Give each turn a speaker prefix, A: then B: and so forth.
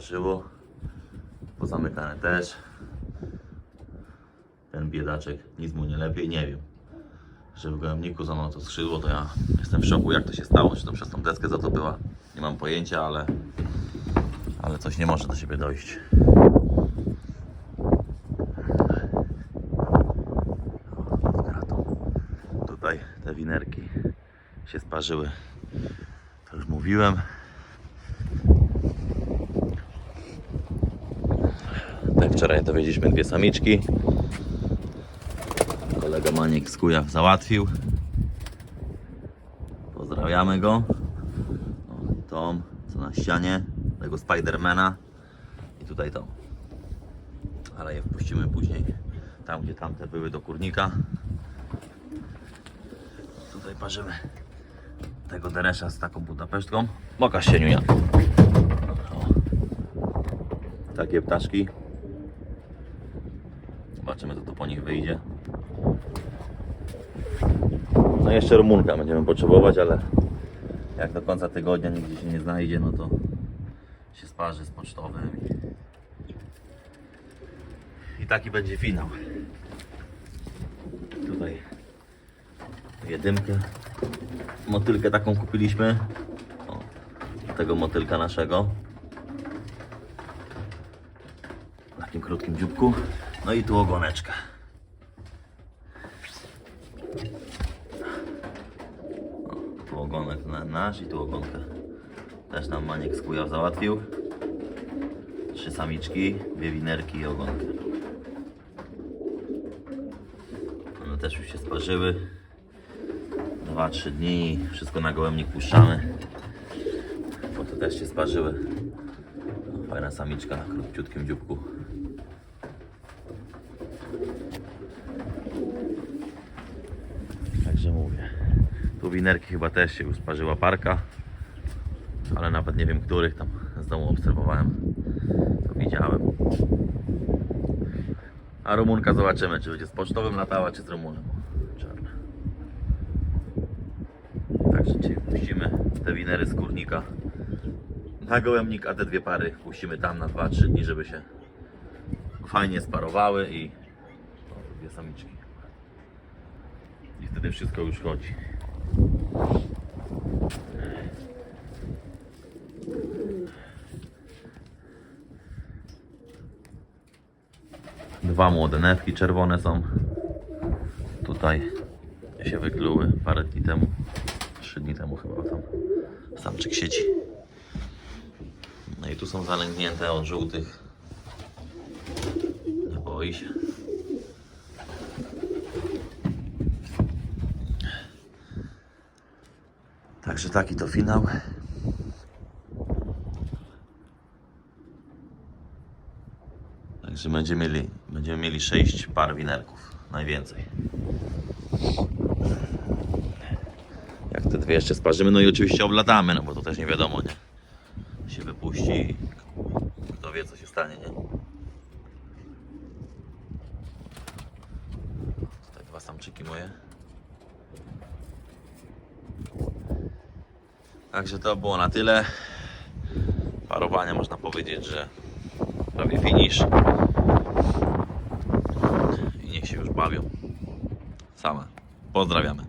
A: skrzydło. Pozamykane też. Ten biedaczek, nic mu nie lepiej, nie wiem. Że w gołębniku złamał to skrzydło, to ja jestem w szoku jak to się stało, czy to przez tą deskę za to była. Nie mam pojęcia, ale, ale coś nie może do siebie dojść. Tutaj te winerki się sparzyły. To już mówiłem. Tak wczoraj dowiedzieliśmy dwie samiczki. Kolega Maniek z Kujaw załatwił. Pozdrawiamy go. O, Tom, co na ścianie, tego Spidermana i tutaj Tom. Ale je wpuścimy później tam, gdzie tamte były do kurnika. Tutaj parzymy tego deresza z taką budapesztką. Pokaż się, Niunia. Takie ptaszki. Zobaczymy, co tu po nich wyjdzie. No jeszcze rumunka będziemy potrzebować, ale jak do końca tygodnia nigdzie się nie znajdzie, no to się sparzy z pocztowym. I taki będzie finał. Tutaj jedynkę. Motylkę taką kupiliśmy. O, tego motylka naszego. W takim krótkim dzióbku. No i tu ogoneczka. O, tu ogonek na, nasz i tu ogonka. Też nam Maniek z Kujaw załatwił. Trzy samiczki, dwie winerki i ogonkę. One też już się sparzyły. 2-3 dni wszystko na gołębnik puszczamy. Bo to też się sparzyły. Fajna samiczka na krótciutkim dzióbku. Także mówię. Tu winerki chyba też się już sparzyła parka. Ale nawet nie wiem których tam z domu obserwowałem. To widziałem. A Rumunka zobaczymy, czy będzie z pocztowym latała, czy z Rumunem. Czarna. Także dzisiaj puścimy te winery z kurnika na gołębnik, a te dwie pary puścimy tam na 2-3 dni, żeby się fajnie sparowały i o, dwie samiczki. I wtedy wszystko już chodzi. Dwa młode newki czerwone są. Tutaj się wykluły parę dni temu. Trzy dni temu chyba tam samczyk siedzi. No i tu są zalęgnięte od żółtych. Boi się. Także taki to finał. Także będziemy mieli, będziemy mieli 6 par winerków. Najwięcej. Jak te dwie jeszcze sparzymy, no i oczywiście oblatamy, no bo to też nie wiadomo, nie? Się wypuści kto wie co się stanie, nie? Tutaj dwa samczyki moje. Także to było na tyle. Parowanie można powiedzieć, że prawie finish. I niech się już bawią. Same. Pozdrawiamy.